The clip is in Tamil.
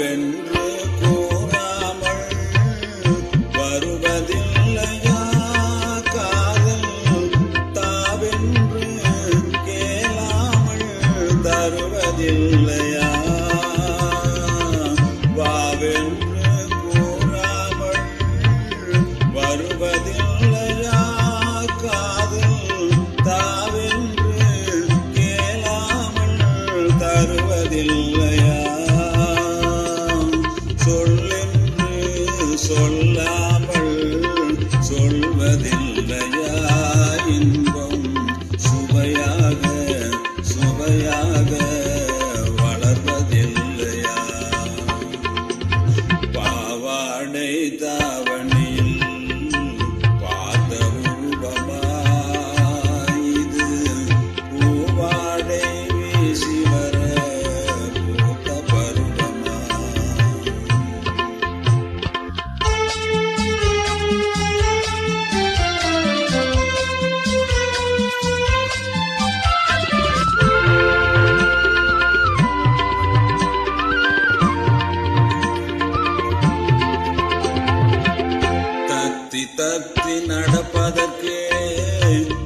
வென்று கூறாமல் வருவதில்லையா? காதல் தாவென்று கேளாமல் தருவதில்லை. சொல்லென்று சொல்லாமல் சொல்வதில்லையா இன்பம் சுவையாக சுவையாக வளர்வதில்லையா? பாவாடை Yeah.